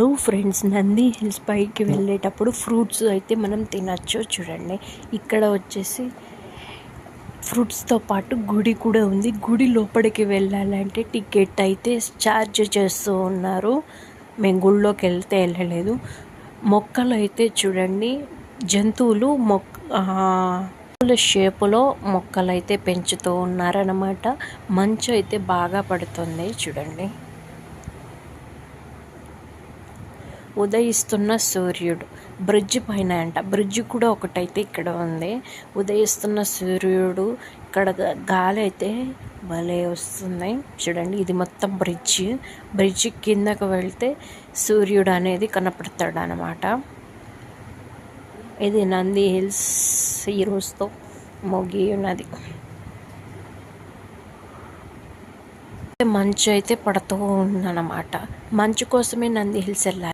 Hello friends Nandi hills పైకి వెళ్ళేటప్పుడు fruits అయితే మనం తినచ్చు. చూడండి. ఇక్కడ వచ్చేసి ఫ్రూట్స్తో పాటు గుడి కూడా ఉంది. గుడి లోపలికి వెళ్ళాలంటే టికెట్ అయితే ఛార్జ్ చేస్తూ ఉన్నారు. మేము గుళ్ళోకి వెళ్తే వెళ్ళలేదు. మొక్కలు అయితే చూడండి. జంతువులు మొక్క షేపులో మొక్కలు అయితే పెంచుతూ ఉన్నారన్నమాట. మంచు అయితే బాగా పడుతుంది. చూడండి. ఉదయిస్తున్న సూర్యుడు. బ్రిడ్జ్ పైన అంట. బ్రిడ్జ్ కూడా ఒకటైతే ఇక్కడ ఉంది. ఉదయిస్తున్న సూర్యుడు ఇక్కడ గాలి అయితే భలే వస్తుంది. చూడండి ఇది మొత్తం బ్రిడ్జ్. బ్రిడ్జ్ కిందకు వెళ్తే సూర్యుడు అనేది కనపడతాడు అనమాట ఇది నంది హిల్స్ ఈ మొగి ఉన్నది మంచు అయితే పడుతూ ఉందన్నమాట. మంచు కోసమే నంది హిల్స్ వెళ్ళాలి.